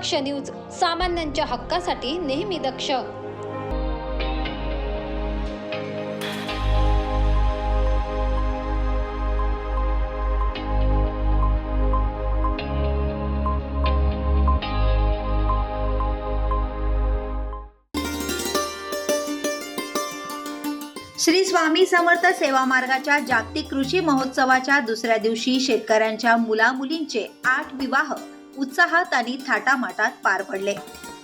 दक्ष news सामान्यांच्या हक्कासाठी नेहमी दक्ष. श्री स्वामी समर्थ सेवा मार्गाच्या जागतिक कृषी महोत्सवाच्या दुसऱ्या दिवशी शेतकऱ्यांच्या मुलामुलींचे आठ विवाह उत्साहात आणि थाटामाटात पार पडले.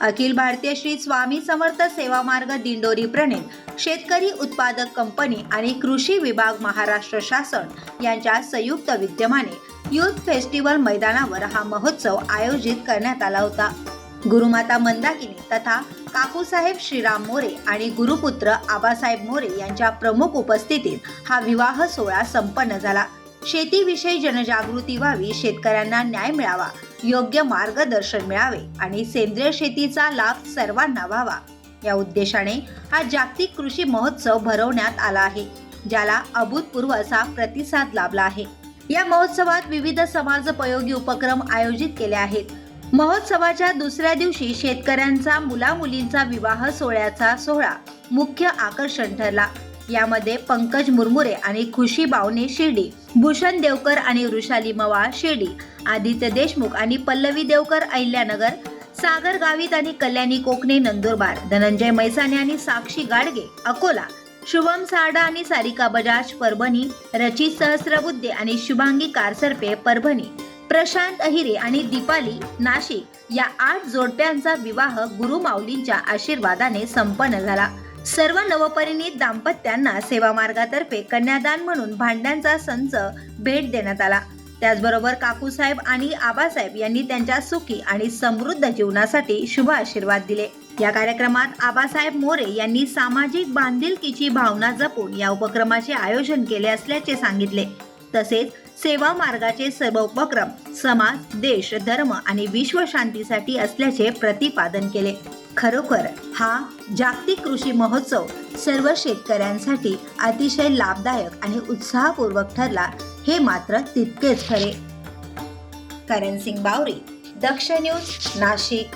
अखिल भारतीय श्री स्वामी समर्थ सेवा मार्ग दिंडोरी प्रणित शेतकरी उत्पादक कंपनी आणि कृषी विभाग महाराष्ट्र शासन यांच्या संयुक्त विद्यमाने युथ फेस्टिवल मैदानावर हा महोत्सव आयोजित करण्यात आला होता. गुरुमाता मंदाकिनी तथा काकूसाहेब श्रीराम मोरे आणि गुरुपुत्र आबासाहेब मोरे यांच्या प्रमुख उपस्थितीत हा विवाह सोहळा संपन्न झाला. शेतीविषयी जनजागृती व्हावी शेतकऱ्यांना न्याय मिळावा योग्य मार्गदर्शन मिळावे आणि सेंद्रिय शेतीचा लाभ सर्वांना व्हावा. या उद्देशाने हा जागतिक कृषी महोत्सव भरवण्यात आला आहे ज्याला अभूतपूर्व असा प्रतिसाद लाभला आहे. या महोत्सवात विविध समाजोपयोगी उपक्रम आयोजित केले आहेत. महोत्सवाच्या दुसऱ्या दिवशी शेतकऱ्यांचा मुलामुलींचा विवाह सोहळ्याचा सोहळा मुख्य आकर्षण ठरला. यामध्ये पंकज मुरमुरे आणि खुशी बावने शिर्डी भूषण देवकर आणि वृषाली मवा शिर्डी आदित्य देशमुख आणि पल्लवी देवकर अहिल्यानगर सागर गावित आणि कल्याणी कोकणे नंदुरबार धनंजय मैसाने आणि साक्षी गाडगे अकोला शुभम सारडा आणि सारिका बजाज परभणी रचित सहस्रबुद्धे आणि शुभांगी कारसरपे परभणी प्रशांत अहिरे आणि दीपाली नाशिक या आठ जोडप्यांचा विवाह गुरुमाऊलींच्या आशीर्वादाने संपन्न झाला. सर्व नवपरिणीत दाम्पत्यांना सेवा मार्गातर्फे कन्यादान म्हणून भांड्यांचा संच भेट देण्यात आला. त्याचबरोबर काकूसाहेब आणि आबासाहेब यांनी त्यांच्या सुखी आणि समृद्ध जीवनासाठी शुभ आशीर्वाद दिले. या कार्यक्रमात आबासाहेब मोरे यांनी सामाजिक बांधिलकीची भावना जपून या उपक्रमाचे आयोजन केले असल्याचे सांगितले. तसेच सेवा मार्गाचे सर्व उपक्रम समाज देश धर्म आणि विश्वशांतीसाठी असल्याचे प्रतिपादन केले. खरोखर हा जागतिक कृषी महोत्सव सर्व शेतकऱ्यांसाठी अतिशय लाभदायक आणि उत्साहपूर्वक ठरला हे मात्र तितकेच खरे. करण सिंग बावरी दक्ष न्यूज नाशिक.